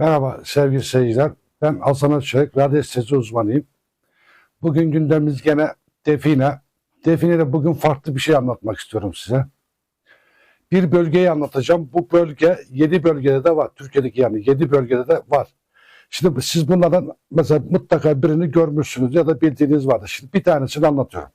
Merhaba sevgili seyirciler. Ben Hasan Özçelik, radyo sesi uzmanıyım. Bugün gündemimiz gene define. Define'de bugün farklı bir şey anlatmak istiyorum size. Bir bölgeyi anlatacağım. Bu bölge 7 bölgede de var. Türkiye'deki yani 7 bölgede de var. Şimdi siz bunlardan mesela mutlaka birini görmüşsünüz ya da bildiğiniz vardır. Şimdi bir tanesini anlatıyorum.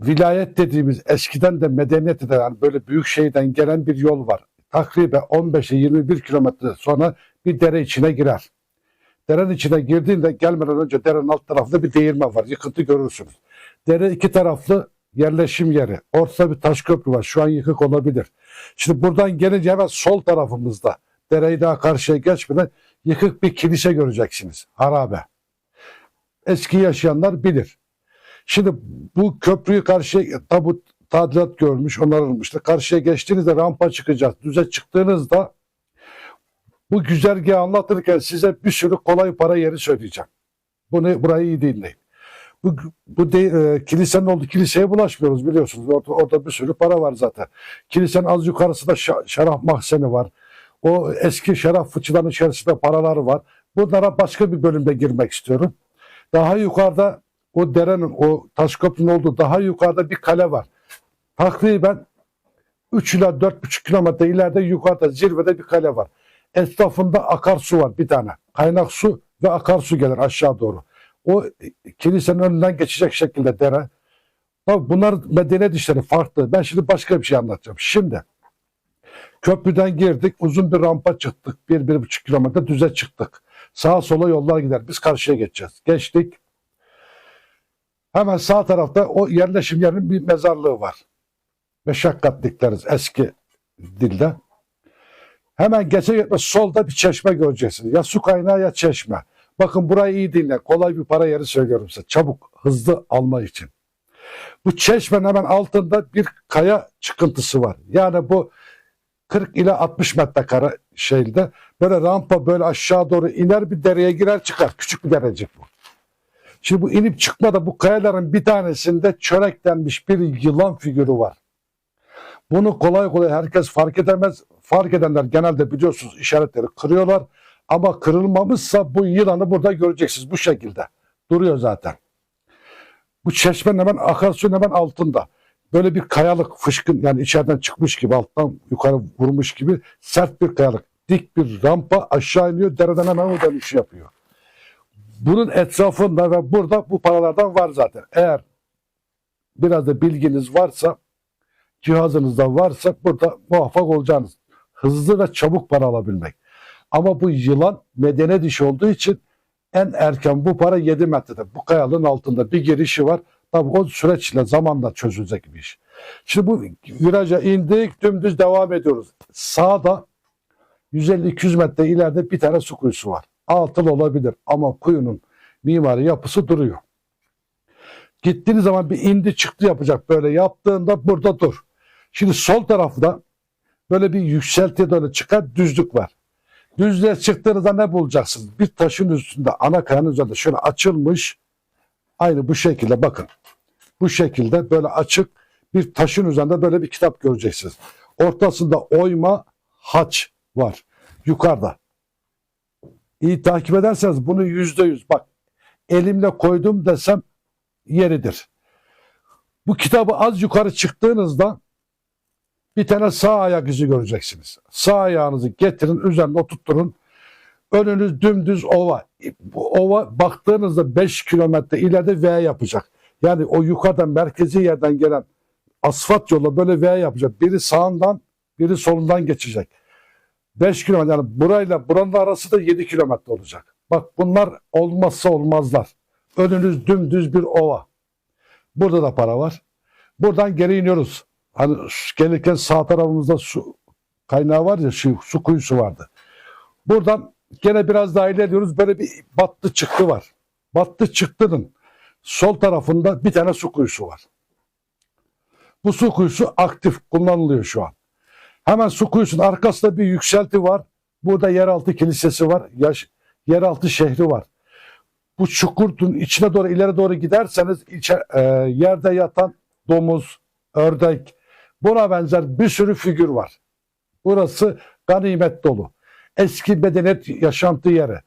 Vilayet dediğimiz eskiden de medeniyette de yani böyle büyük şehirden gelen bir yol var. Takriben 15'e 21 kilometre sonra bir dere içine girer. Derenin içine girdiğinde gelmeden önce derenin alt tarafında bir değirmen var. Yıkıntı görürsünüz. Dere iki taraflı yerleşim yeri. Ortada bir taş köprü var. Şu an yıkık olabilir. Şimdi buradan gelince hemen sol tarafımızda dereyi daha karşıya geçmeden yıkık bir kilise göreceksiniz. Harabe. Eski yaşayanlar bilir. Şimdi bu köprüyü karşıya tabut tadilat görmüş, onarılmıştı. Karşıya geçtiğinizde rampa çıkacak. Düze çıktığınızda bu güzergahı anlatırken size bir sürü kolay para yeri söyleyeceğim. Bunu burayı iyi dinleyin. Bu, bu de, e, kilisenin olduğu kiliseye bulaşmıyoruz biliyorsunuz. Orada, orada bir sürü para var zaten. Kilisenin az yukarısında şa- şarap mahzeni var. O eski şarap fıçıların içerisinde paraları var. Bunlara başka bir bölümde girmek istiyorum. Daha yukarıda o derenin, o taş köprünün olduğu daha yukarıda bir kale var. Takriben 3 ila 4,5 kilometre ileride yukarıda zirvede bir kale var. Etrafında akarsu var bir tane. Kaynak su ve akarsu gelir aşağı doğru. O kilisenin önünden geçecek şekilde dere. Tabii bunlar medeniyet işleri farklı. Ben şimdi başka bir şey anlatacağım. Şimdi köprüden girdik. Uzun bir rampa çıktık. Bir, bir buçuk kilometre düze çıktık. Sağa sola yollar gider. Biz karşıya geçeceğiz. Geçtik. Hemen sağ tarafta o yerleşim yerinin bir mezarlığı var. Meşakkatlik deriz eski dilde. Hemen geçmez solda bir çeşme göreceksiniz. Ya su kaynağı ya çeşme. Bakın burayı iyi dinle. Kolay bir para yeri söylüyorum size. Çabuk, hızlı alma için. Bu çeşmenin hemen altında bir kaya çıkıntısı var. Yani bu 40 ile 60 metrekare şeyde böyle rampa böyle aşağı doğru iner bir dereye girer çıkar. Küçük bir derecik bu. Şimdi bu inip çıkmada bu kayaların bir tanesinde çöreklenmiş bir yılan figürü var. Bunu kolay kolay herkes fark edemez. Fark edenler genelde biliyorsunuz işaretleri kırıyorlar. Ama kırılmamışsa bu yılanı burada göreceksiniz bu şekilde. Duruyor zaten. Bu çeşmenin hemen akarsuyun hemen altında. Böyle bir kayalık fışkın yani içeriden çıkmış gibi alttan yukarı vurmuş gibi sert bir kayalık. Dik bir rampa aşağı iniyor dereden hemen o dönüş yapıyor. Bunun etrafında ve burada bu paralardan var zaten. Eğer biraz da bilginiz varsa cihazınızda varsa burada muvaffak olacaksınız. Hızlı ve çabuk para alabilmek. Ama bu yılan medene dişi olduğu için en erken bu para 7 metrede. Bu kayalığın altında bir girişi var. Tabii o süreçle zamanla çözülecek bir iş. Şimdi bu viraja indik dümdüz devam ediyoruz. Sağda 150-200 metre ileride bir tane su kuyusu var. Altılı olabilir ama kuyunun mimari yapısı duruyor. Gittiğiniz zaman bir indi çıktı yapacak böyle yaptığında burada dur. Şimdi sol tarafta böyle bir yükseltiye doğru çıkan düzlük var. Düzlüğe çıktığınızda ne bulacaksınız? Bir taşın üstünde ana kayanın üzerinde şöyle açılmış aynı bu şekilde bakın. Bu şekilde böyle açık bir taşın üzerinde böyle bir kitap göreceksiniz. Ortasında oyma haç var yukarıda. İyi takip ederseniz bunu yüzde yüz bak elimle koydum desem yeridir. Bu kitabı az yukarı çıktığınızda bir tane sağ ayak izi göreceksiniz. Sağ ayağınızı getirin üzerine oturtturun. Önünüz dümdüz ova. Ova baktığınızda 5 kilometre ileride V yapacak. Yani o yukarıdan merkezi yerden gelen asfalt yolla böyle V yapacak. Biri sağından biri solundan geçecek. 5 kilometre yani burayla buranın arası da 7 kilometre olacak. Bak bunlar olmazsa olmazlar. Önünüz dümdüz bir ova. Burada da para var. Buradan geri iniyoruz. Hani gelirken sağ tarafımızda su kaynağı var ya şu su kuyusu vardı. Buradan gene biraz daha ilerliyoruz. Böyle bir battı çıktı var. Battı çıktının sol tarafında bir tane su kuyusu var. Bu su kuyusu aktif kullanılıyor şu an. Hemen su kuyusunun arkasında bir yükselti var. Burada yeraltı kilisesi var. Yaş, yeraltı şehri var. Bu çukurun içine doğru ileri doğru giderseniz içe, e, yerde yatan domuz, ördek buna benzer bir sürü figür var. Burası ganimet dolu. eski medeniyet yaşantı yeri.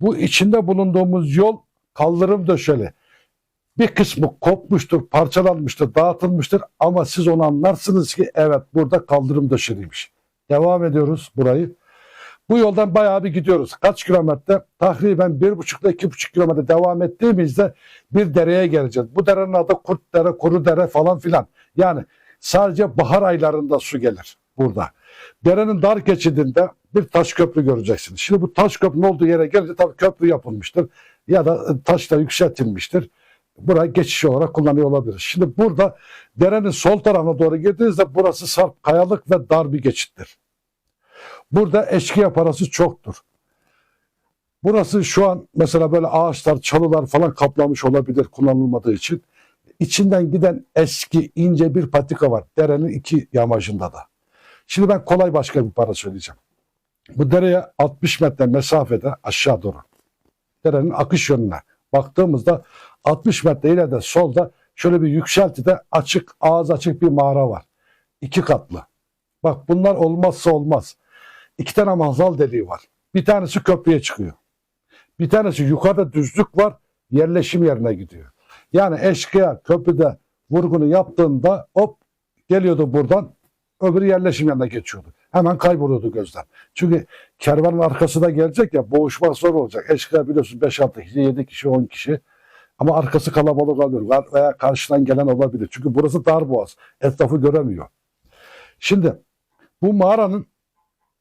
Bu içinde bulunduğumuz yol kaldırım döşeli. Bir kısmı kopmuştur, parçalanmıştır, dağıtılmıştır ama siz onu anlarsınız ki evet burada kaldırım döşeliymiş. Devam ediyoruz burayı. Bu yoldan bayağı bir gidiyoruz. Kaç kilometre? Takriben bir buçukla iki buçuk kilometre devam ettiğimizde bir dereye geleceğiz. Bu derenin adı Kurt Dere, Kuru Dere falan filan. Yani sadece bahar aylarında su gelir burada. Derenin dar geçidinde bir taş köprü göreceksiniz. Şimdi bu taş köprünün olduğu yere gelince tabii köprü yapılmıştır ya da taşla yükseltilmiştir. Burayı geçiş olarak kullanıyor olabilir. Şimdi burada derenin sol tarafına doğru girdiğinizde burası sarp kayalık ve dar bir geçittir. Burada eşkıya parası çoktur. Burası şu an mesela böyle ağaçlar, çalılar falan kaplamış olabilir kullanılmadığı için. İçinden giden eski ince bir patika var derenin iki yamacında da. Şimdi ben kolay başka bir para söyleyeceğim. Bu dereye 60 metre mesafede aşağı doğru. Derenin akış yönüne baktığımızda 60 metre ileride solda şöyle bir yükseltide açık, ağız açık bir mağara var. İki katlı. Bak bunlar olmazsa olmaz. İki tane mazal deliği var. Bir tanesi köprüye çıkıyor. Bir tanesi yukarıda düzlük var, yerleşim yerine gidiyor. Yani eşkıya köprüde vurgunu yaptığında hop geliyordu buradan öbürü yerleşim yerine geçiyordu. Hemen kayboluyordu gözden. Çünkü kervanın arkası da gelecek ya boğuşmak zor olacak. Eşkıya biliyorsun 5-6 kişi, 7 kişi, 10 kişi. Ama arkası kalabalık olur veya karşıdan gelen olabilir. Çünkü burası dar boğaz. Etrafı göremiyor. Şimdi bu mağaranın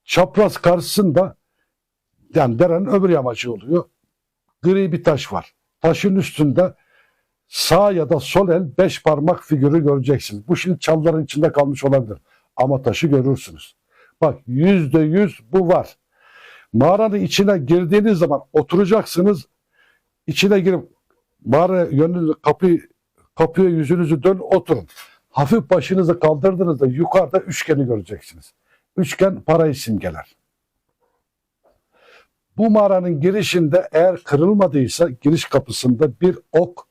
çapraz karşısında yani derenin öbür yamacı oluyor. Gri bir taş var. Taşın üstünde sağ ya da sol el beş parmak figürü göreceksiniz. Bu şimdi çalıların içinde kalmış olabilir. Ama taşı görürsünüz. Bak yüzde yüz bu var. Mağaranın içine girdiğiniz zaman oturacaksınız. İçine girip mağara yönünüzü kapıyı kapıya yüzünüzü dön oturun. Hafif başınızı kaldırdığınızda yukarıda üçgeni göreceksiniz. Üçgen parayı simgeler. Bu mağaranın girişinde eğer kırılmadıysa giriş kapısında bir ok,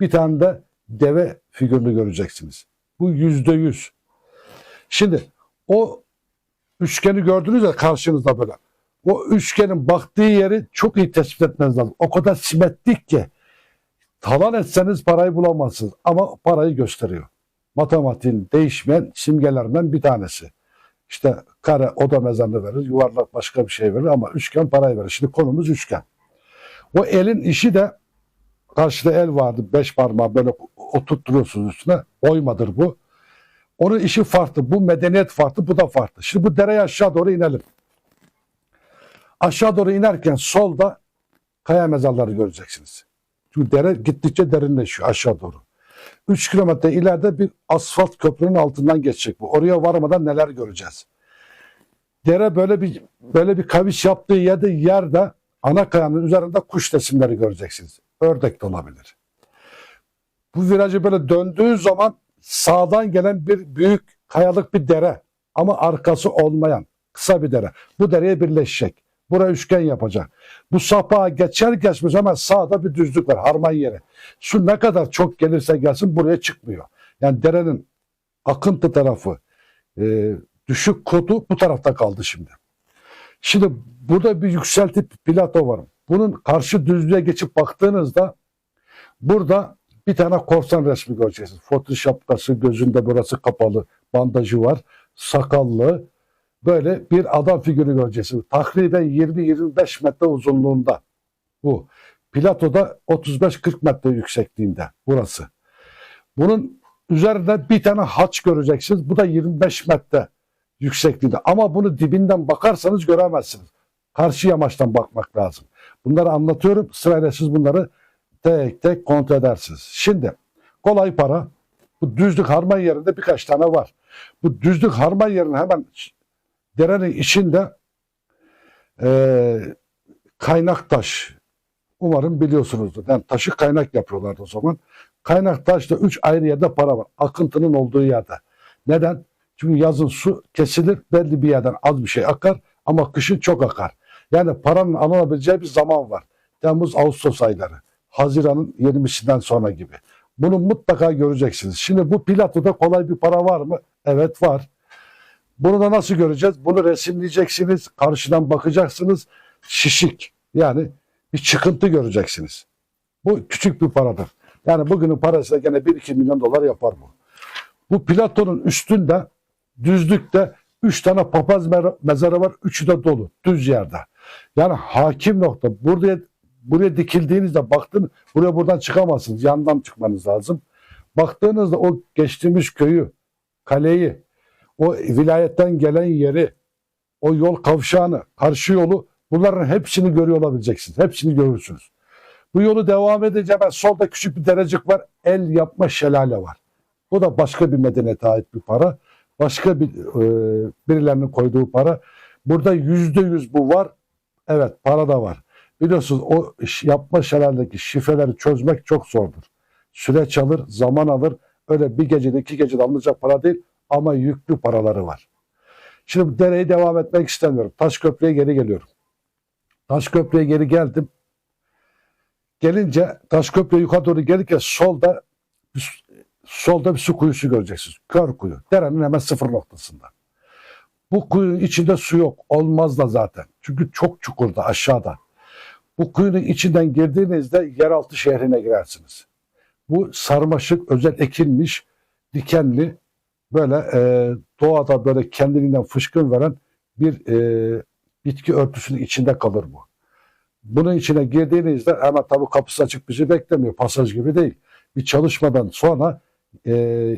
bir tane de deve figürünü göreceksiniz. Bu yüzde yüz. Şimdi o üçgeni gördünüz ya karşınızda böyle. O üçgenin baktığı yeri çok iyi tespit etmeniz lazım. O kadar simetrik ki talan etseniz parayı bulamazsınız ama parayı gösteriyor. Matematiğin değişmeyen simgelerinden bir tanesi. İşte kare oda mezarını verir, yuvarlak başka bir şey verir ama üçgen parayı verir. Şimdi konumuz üçgen. O elin işi de karşıda el vardı beş parmağı böyle oturtturuyorsunuz üstüne. Oymadır bu. Onun işi farklı. Bu medeniyet farklı, bu da farklı. Şimdi bu dereye aşağı doğru inelim. Aşağı doğru inerken solda kaya mezarları göreceksiniz. Çünkü dere gittikçe derinleşiyor aşağı doğru. 3 kilometre ileride bir asfalt köprünün altından geçecek bu. Oraya varmadan neler göreceğiz. Dere böyle bir böyle bir kavis yaptığı yerde yerde ana kayanın üzerinde kuş resimleri göreceksiniz. Ördek de olabilir. Bu virajı böyle döndüğü zaman sağdan gelen bir büyük kayalık bir dere ama arkası olmayan kısa bir dere. Bu dereye birleşecek. Buraya üçgen yapacak. Bu sapağa geçer geçmez hemen sağda bir düzlük var harman yeri. Su ne kadar çok gelirse gelsin buraya çıkmıyor. Yani derenin akıntı tarafı e, düşük kodu bu tarafta kaldı şimdi. Şimdi burada bir yükselti plato var. Bunun karşı düzlüğe geçip baktığınızda burada bir tane korsan resmi göreceksiniz. Fotri şapkası, gözünde burası kapalı, bandajı var, sakallı, böyle bir adam figürü göreceksiniz. Takriben 20-25 metre uzunluğunda bu. Platoda 35-40 metre yüksekliğinde burası. Bunun üzerinde bir tane haç göreceksiniz. Bu da 25 metre yüksekliğinde. Ama bunu dibinden bakarsanız göremezsiniz. Karşı yamaçtan bakmak lazım. Bunları anlatıyorum. Sırayla siz bunları tek tek kontrol edersiniz. Şimdi kolay para. Bu düzlük harman yerinde birkaç tane var. Bu düzlük harman yerinin hemen derenin içinde e, kaynak taş. Umarım biliyorsunuzdur. Yani taşı kaynak yapıyorlardı o zaman. Kaynak taşta üç ayrı yerde para var. Akıntının olduğu yerde. Neden? Çünkü yazın su kesilir belli bir yerden az bir şey akar ama kışın çok akar. Yani paranın alınabileceği bir zaman var. Temmuz, Ağustos ayları. Haziran'ın 20'sinden sonra gibi. Bunu mutlaka göreceksiniz. Şimdi bu platoda kolay bir para var mı? Evet var. Bunu da nasıl göreceğiz? Bunu resimleyeceksiniz, karşıdan bakacaksınız. Şişik yani bir çıkıntı göreceksiniz. Bu küçük bir paradır. Yani bugünün parasıyla gene 1-2 milyon dolar yapar bu. Bu Platon'un üstünde düzlükte 3 tane papaz mezarı var. Üçü de dolu. Düz yerde. Yani hakim nokta. Buraya buraya dikildiğinizde baktın buraya buradan çıkamazsınız. Yandan çıkmanız lazım. Baktığınızda o geçtiğimiz köyü, kaleyi, o vilayetten gelen yeri, o yol kavşağını, karşı yolu bunların hepsini görüyor olabileceksiniz. Hepsini görürsünüz. Bu yolu devam edince hemen solda küçük bir derecik var. El yapma şelale var. Bu da başka bir medeniyete ait bir para. Başka bir e, birilerinin koyduğu para. Burada yüzde yüz bu var. Evet para da var. Biliyorsunuz o yapma şelaledeki şifreleri çözmek çok zordur. Süreç alır, zaman alır. Öyle bir gecede iki gecede alınacak para değil ama yüklü paraları var. Şimdi bu dereyi devam etmek istemiyorum. Taşköprü'ye geri geliyorum. Taşköprü'ye geri geldim. Gelince Taşköprü'ye yukarı doğru gelirken solda solda bir su kuyusu göreceksiniz. Kör kuyu. Derenin hemen sıfır noktasında. Bu kuyunun içinde su yok. Olmaz da zaten. Çünkü çok çukurda aşağıda. Bu kuyunun içinden girdiğinizde yeraltı şehrine girersiniz. Bu sarmaşık özel ekilmiş, dikenli böyle e, doğada böyle kendiliğinden fışkın veren bir e, bitki örtüsünün içinde kalır bu. Bunun içine girdiğinizde hemen tabii kapısı açık bizi beklemiyor. Pasaj gibi değil. Bir çalışmadan sonra e,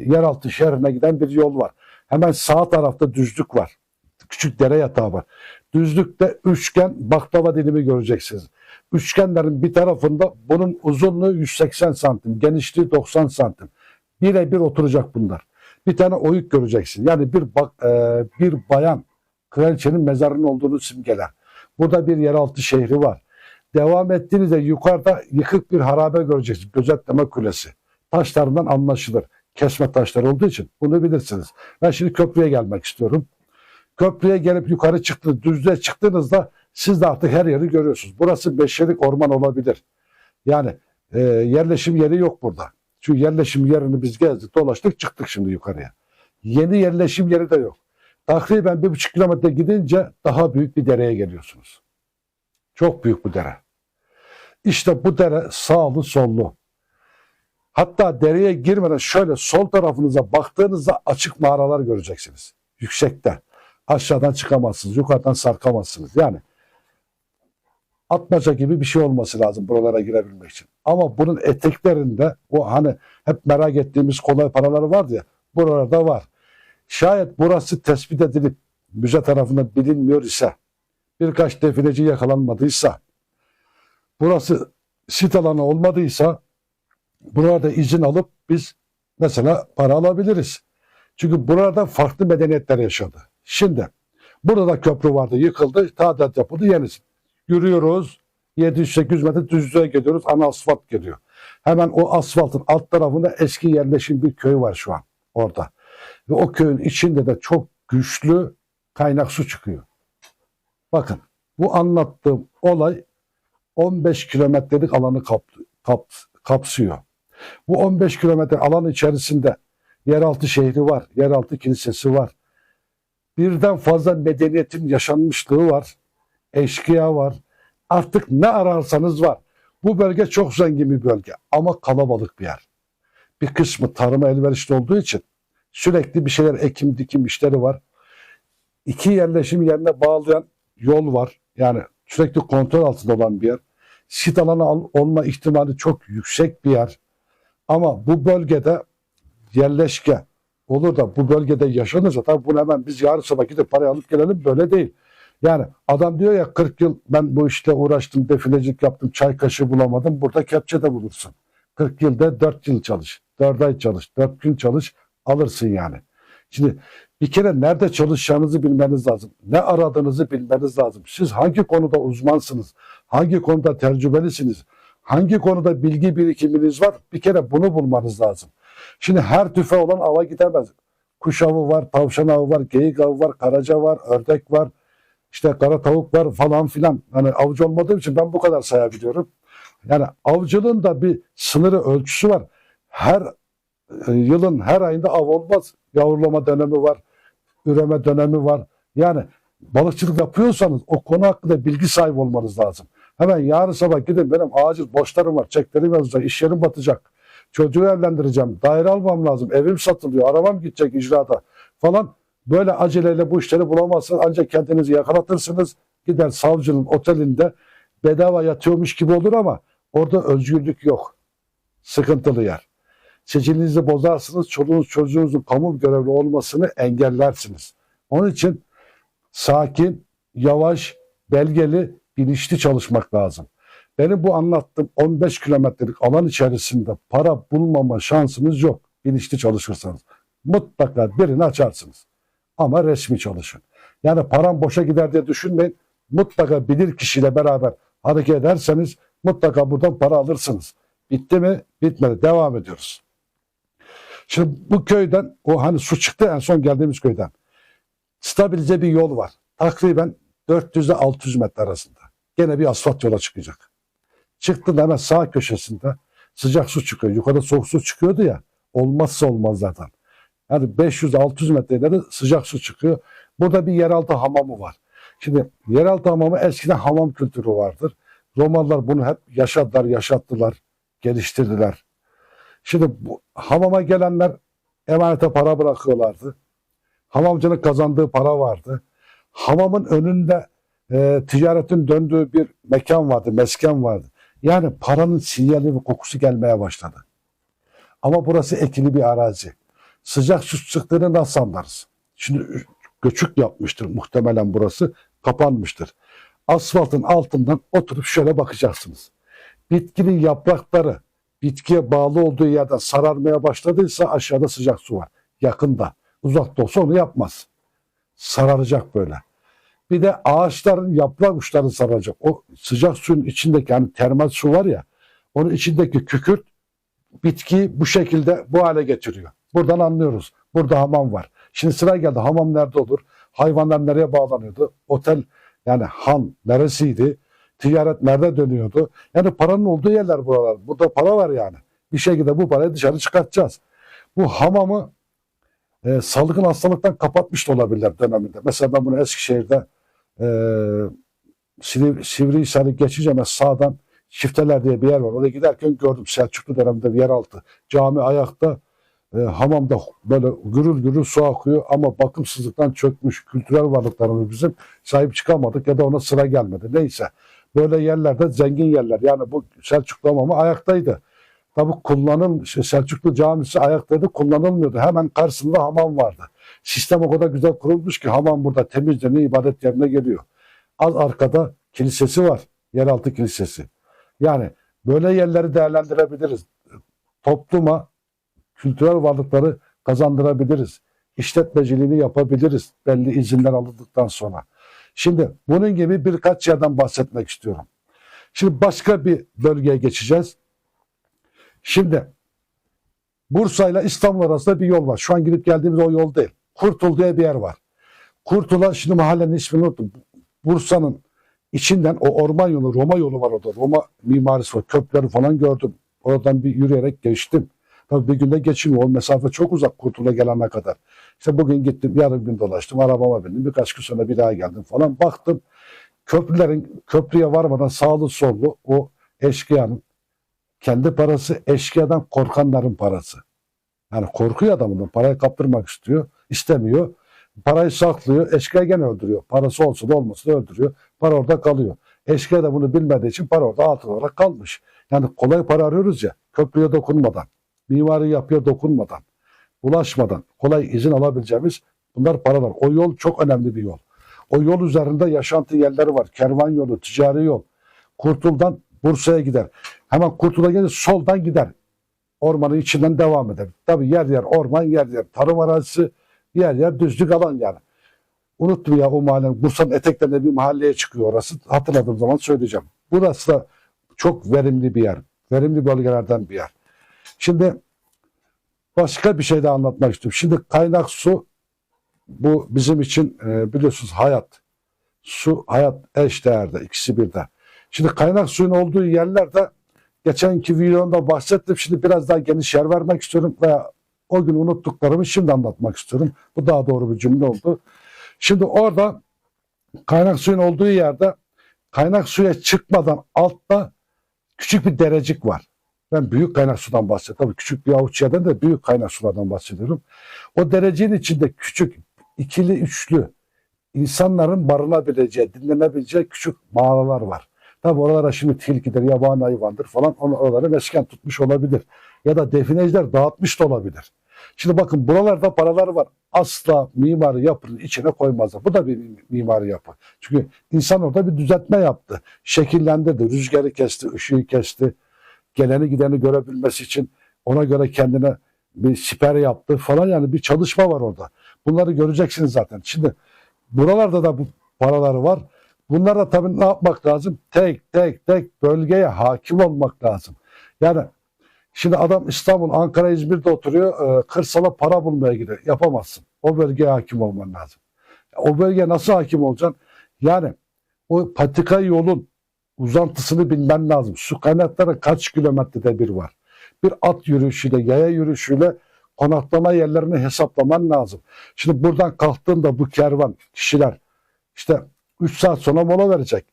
yeraltı şehrine giden bir yol var. Hemen sağ tarafta düzlük var. Küçük dere yatağı var. Düzlükte üçgen baklava dilimi göreceksiniz. Üçgenlerin bir tarafında bunun uzunluğu 180 santim, genişliği 90 santim. Birebir oturacak bunlar. Bir tane oyuk göreceksin. Yani bir bak, e, bir bayan kraliçenin mezarının olduğunu simgeler. Burada bir yeraltı şehri var. Devam ettiğinizde yukarıda yıkık bir harabe göreceksiniz. Gözetleme kulesi. Taşlarından anlaşılır. Kesme taşları olduğu için bunu bilirsiniz. Ben şimdi köprüye gelmek istiyorum. Köprüye gelip yukarı çıktınız, düzlüğe çıktığınızda siz de artık her yeri görüyorsunuz. Burası beşerik orman olabilir. Yani e, yerleşim yeri yok burada. Çünkü yerleşim yerini biz gezdik, dolaştık, çıktık şimdi yukarıya. Yeni yerleşim yeri de yok. Takriben bir buçuk kilometre gidince daha büyük bir dereye geliyorsunuz. Çok büyük bu dere. İşte bu dere sağlı sollu. Hatta dereye girmeden şöyle sol tarafınıza baktığınızda açık mağaralar göreceksiniz. Yüksekte. Aşağıdan çıkamazsınız, yukarıdan sarkamazsınız. Yani atmaca gibi bir şey olması lazım buralara girebilmek için. Ama bunun eteklerinde o hani hep merak ettiğimiz kolay paraları vardı ya buralarda var. Şayet burası tespit edilip müze tarafından bilinmiyor ise birkaç defileci yakalanmadıysa burası sit alanı olmadıysa burada izin alıp biz mesela para alabiliriz. Çünkü burada farklı medeniyetler yaşadı. Şimdi burada da köprü vardı yıkıldı tadilat yapıldı yenisi. Yürüyoruz 700-800 metre düzlüğe gidiyoruz ana asfalt geliyor. Hemen o asfaltın alt tarafında eski yerleşim bir köy var şu an orada. Ve o köyün içinde de çok güçlü kaynak su çıkıyor. Bakın bu anlattığım olay 15 kilometrelik alanı kap, kap, kapsıyor. Bu 15 kilometre alan içerisinde yeraltı şehri var, yeraltı kilisesi var. Birden fazla medeniyetin yaşanmışlığı var. Eşkıya var. Artık ne ararsanız var. Bu bölge çok zengin bir bölge ama kalabalık bir yer. Bir kısmı tarıma elverişli olduğu için sürekli bir şeyler ekim dikim işleri var. İki yerleşim yerine bağlayan yol var. Yani sürekli kontrol altında olan bir yer. Sit alanı al- olma ihtimali çok yüksek bir yer. Ama bu bölgede yerleşke olur da bu bölgede yaşanırsa tabii bunu hemen biz yarın sabah gidip parayı alıp gelelim böyle değil. Yani adam diyor ya 40 yıl ben bu işle uğraştım, defilecilik yaptım, çay kaşığı bulamadım. Burada kepçe de bulursun. 40 yılda 4 yıl çalış, 4 ay çalış, 4 gün çalış alırsın yani. Şimdi bir kere nerede çalışacağınızı bilmeniz lazım. Ne aradığınızı bilmeniz lazım. Siz hangi konuda uzmansınız? Hangi konuda tecrübelisiniz? Hangi konuda bilgi birikiminiz var? Bir kere bunu bulmanız lazım. Şimdi her tüfe olan ava gidemez. Kuş avı var, tavşan avı var, geyik avı var, karaca var, ördek var, işte kara tavuk var falan filan. Hani avcı olmadığım için ben bu kadar sayabiliyorum. Yani avcılığın da bir sınırı ölçüsü var. Her e, yılın her ayında av olmaz. Yavrulama dönemi var. üreme dönemi var. Yani balıkçılık yapıyorsanız o konu hakkında bilgi sahibi olmanız lazım. Hemen yarın sabah gidin benim acil borçlarım var, çeklerim yazacak, iş yerim batacak. Çocuğu evlendireceğim, daire almam lazım, evim satılıyor, arabam gidecek icrada falan. Böyle aceleyle bu işleri bulamazsınız ancak kendinizi yakalatırsınız. Gider savcının otelinde bedava yatıyormuş gibi olur ama orada özgürlük yok. Sıkıntılı yer. Sicilinizi bozarsınız, çoluğunuz çocuğunuzun kamu görevli olmasını engellersiniz. Onun için sakin, yavaş, belgeli, bilinçli çalışmak lazım. Benim bu anlattığım 15 kilometrelik alan içerisinde para bulmama şansınız yok. Bilinçli çalışırsanız. Mutlaka birini açarsınız. Ama resmi çalışın. Yani param boşa gider diye düşünmeyin. Mutlaka bilir kişiyle beraber hareket ederseniz mutlaka buradan para alırsınız. Bitti mi? Bitmedi. Devam ediyoruz. Şimdi bu köyden o hani su çıktı en son geldiğimiz köyden. Stabilize bir yol var. Takriben 400 ile 600 metre arasında. Gene bir asfalt yola çıkacak. Çıktığında hemen sağ köşesinde sıcak su çıkıyor. Yukarıda soğuk su çıkıyordu ya. Olmazsa olmaz zaten. Yani 500-600 metre ileri sıcak su çıkıyor. Burada bir yeraltı hamamı var. Şimdi yeraltı hamamı eskiden hamam kültürü vardır. Romalılar bunu hep yaşadılar, yaşattılar, geliştirdiler. Şimdi bu hamama gelenler emanete para bırakıyorlardı. Hamamcının kazandığı para vardı. Hamamın önünde e, ticaretin döndüğü bir mekan vardı, mesken vardı. Yani paranın sinyali ve kokusu gelmeye başladı. Ama burası ekili bir arazi. Sıcak su çıktığını nasıl anlarız? Şimdi göçük yapmıştır muhtemelen burası. Kapanmıştır. Asfaltın altından oturup şöyle bakacaksınız. Bitkinin yaprakları bitkiye bağlı olduğu yerden sararmaya başladıysa aşağıda sıcak su var. Yakında. Uzakta olsa onu yapmaz. Sararacak böyle. Bir de ağaçların yaprak uçları sararacak. O sıcak suyun içindeki hani termal su var ya onun içindeki kükürt bitkiyi bu şekilde bu hale getiriyor. Buradan anlıyoruz. Burada hamam var. Şimdi sıra geldi. Hamam nerede olur? Hayvanlar nereye bağlanıyordu? Otel yani han neresiydi? Ticaret nerede dönüyordu? Yani paranın olduğu yerler buralar. Burada para var yani. Bir şekilde bu parayı dışarı çıkartacağız. Bu hamamı e, salgın hastalıktan kapatmış da olabilirler döneminde. Mesela ben bunu Eskişehir'de e, Sivri, Sivrihisar'ı geçince ben sağdan Çifteler diye bir yer var. Oraya giderken gördüm Selçuklu döneminde bir yeraltı. Cami ayakta, e, hamamda böyle gürül gürül su akıyor ama bakımsızlıktan çökmüş kültürel varlıklarımız bizim sahip çıkamadık ya da ona sıra gelmedi. Neyse böyle yerlerde zengin yerler yani bu Selçuklu hamamı ayaktaydı. Tabi kullanım şey, Selçuklu camisi ayaktaydı kullanılmıyordu. Hemen karşısında hamam vardı. Sistem o kadar güzel kurulmuş ki hamam burada temizleniyor ibadet yerine geliyor. Az arkada kilisesi var. Yeraltı kilisesi. Yani böyle yerleri değerlendirebiliriz. Topluma kültürel varlıkları kazandırabiliriz. İşletmeciliğini yapabiliriz belli izinler alındıktan sonra. Şimdi bunun gibi birkaç yerden bahsetmek istiyorum. Şimdi başka bir bölgeye geçeceğiz. Şimdi Bursa ile İstanbul arasında bir yol var. Şu an gidip geldiğimiz o yol değil. Kurtul diye bir yer var. Kurtul'a şimdi mahallenin ismini unuttum. Bursa'nın içinden o orman yolu, Roma yolu var orada. Roma mimarisi var. Köprüleri falan gördüm. Oradan bir yürüyerek geçtim. Tabii bir günde geçilmiyor. O mesafe çok uzak Kurtul'a gelene kadar. İşte bugün gittim, yarın gün dolaştım, arabama bindim. Birkaç gün sonra bir daha geldim falan. Baktım köprülerin, köprüye varmadan sağlı sollu o eşkıyanın kendi parası, eşkıyadan korkanların parası. Yani korkuyor adamın, parayı kaptırmak istiyor, istemiyor. Parayı saklıyor, eşkıya gene öldürüyor. Parası olmasa da öldürüyor. Para orada kalıyor. Eşkıya da bunu bilmediği için para orada altın olarak kalmış. Yani kolay para arıyoruz ya, köprüye dokunmadan, mimari yapıya dokunmadan, ulaşmadan kolay izin alabileceğimiz bunlar paralar. O yol çok önemli bir yol. O yol üzerinde yaşantı yerleri var. Kervan yolu, ticari yol. Kurtul'dan Bursa'ya gider. Hemen Kurtul'a gelir soldan gider. Ormanın içinden devam eder. Tabii yer yer orman, yer yer tarım arazisi, yer yer düzlük alan yani. Unuttum ya o mahallenin. Bursa'nın eteklerinde bir mahalleye çıkıyor orası. Hatırladığım zaman söyleyeceğim. Burası da çok verimli bir yer. Verimli bölgelerden bir yer. Şimdi başka bir şey daha anlatmak istiyorum. Şimdi kaynak su bu bizim için e, biliyorsunuz hayat. Su, hayat eş değerde. ikisi birde. Şimdi kaynak suyun olduğu yerlerde geçenki videomda bahsettim. Şimdi biraz daha geniş yer vermek istiyorum veya O gün unuttuklarımı şimdi anlatmak istiyorum. Bu daha doğru bir cümle oldu. Şimdi orada kaynak suyun olduğu yerde kaynak suya çıkmadan altta küçük bir derecik var. Ben büyük kaynak sudan bahsediyorum. Tabii küçük bir avuç yerden de büyük kaynak sulardan bahsediyorum. O dereceğin içinde küçük ikili üçlü insanların barınabileceği, dinlenebileceği küçük mağaralar var. Tabi oralara şimdi tilkidir, yabani hayvandır falan onu oraları mesken tutmuş olabilir. Ya da defineciler dağıtmış da olabilir. Şimdi bakın buralarda paralar var. Asla mimari yapının içine koymazlar. Bu da bir mimari yapı. Çünkü insan orada bir düzeltme yaptı. Şekillendirdi. Rüzgarı kesti, ışığı kesti. Geleni gideni görebilmesi için ona göre kendine bir siper yaptı falan yani bir çalışma var orada. Bunları göreceksiniz zaten. Şimdi buralarda da bu paraları var. Bunlara tabii ne yapmak lazım? Tek tek tek bölgeye hakim olmak lazım. Yani şimdi adam İstanbul, Ankara, İzmir'de oturuyor. e, Kırsala para bulmaya gidiyor. Yapamazsın. O bölgeye hakim olman lazım. O bölgeye nasıl hakim olacaksın? Yani o patika yolun uzantısını bilmen lazım. Su kaynakları kaç kilometrede bir var? Bir at yürüyüşüyle, yaya yürüyüşüyle konaklama yerlerini hesaplaman lazım. Şimdi buradan kalktığında bu kervan kişiler işte 3 saat sonra mola verecek.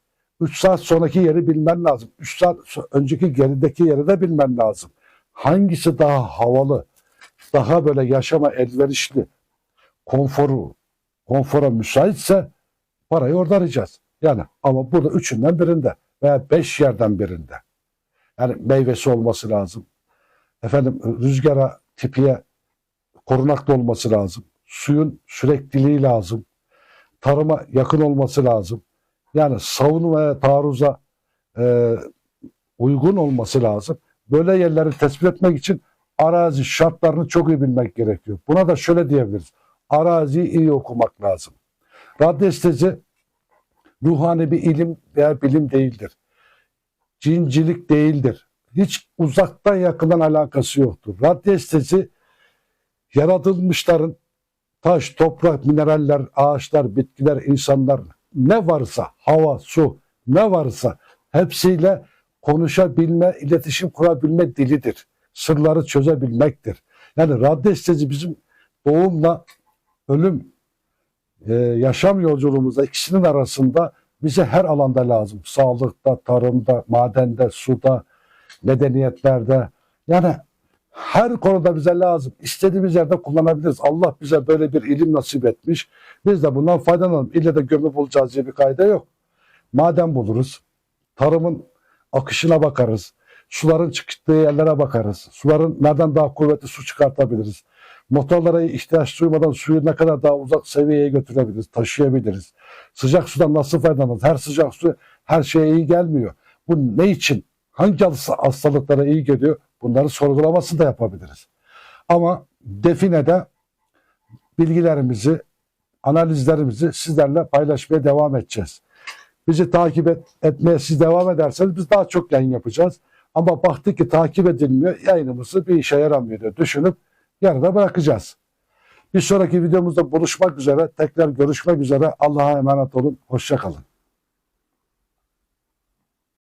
3 saat sonraki yeri bilmen lazım. 3 saat önceki gerideki yeri de bilmen lazım. Hangisi daha havalı, daha böyle yaşama elverişli, konforu, konfora müsaitse parayı orada arayacağız. Yani ama burada üçünden birinde veya beş yerden birinde. Yani meyvesi olması lazım. Efendim rüzgara, tipiye korunaklı olması lazım. Suyun sürekliliği lazım. Tarıma yakın olması lazım. Yani savunmaya, taarruza e, uygun olması lazım. Böyle yerleri tespit etmek için arazi şartlarını çok iyi bilmek gerekiyor. Buna da şöyle diyebiliriz. Araziyi iyi okumak lazım. Radyestezi ruhani bir ilim veya bilim değildir. Cincilik değildir. Hiç uzaktan yakından alakası yoktur. Radyestezi yaratılmışların taş, toprak, mineraller, ağaçlar, bitkiler, insanlar ne varsa, hava, su ne varsa hepsiyle konuşabilme, iletişim kurabilme dilidir. Sırları çözebilmektir. Yani radyestezi bizim doğumla ölüm, e, yaşam yolculuğumuzda ikisinin arasında bize her alanda lazım. Sağlıkta, tarımda, madende, suda, medeniyetlerde. Yani her konuda bize lazım. İstediğimiz yerde kullanabiliriz. Allah bize böyle bir ilim nasip etmiş. Biz de bundan faydalanalım. İlle de gömü bulacağız diye bir kayda yok. Maden buluruz. Tarımın akışına bakarız. Suların çıktığı yerlere bakarız. Suların nereden daha kuvvetli su çıkartabiliriz. Motorlara ihtiyaç duymadan suyu ne kadar daha uzak seviyeye götürebiliriz, taşıyabiliriz. Sıcak sudan nasıl faydalanırız? Her sıcak su her şeye iyi gelmiyor. Bu ne için? Hangi hastalıklara iyi geliyor? Bunları sorgulaması da yapabiliriz. Ama definede bilgilerimizi, analizlerimizi sizlerle paylaşmaya devam edeceğiz. Bizi takip et, etmeye siz devam ederseniz biz daha çok yayın yapacağız. Ama baktık ki takip edilmiyor, yayınımızı bir işe yaramıyor diye düşünüp yarıda bırakacağız. Bir sonraki videomuzda buluşmak üzere, tekrar görüşmek üzere. Allah'a emanet olun, hoşçakalın.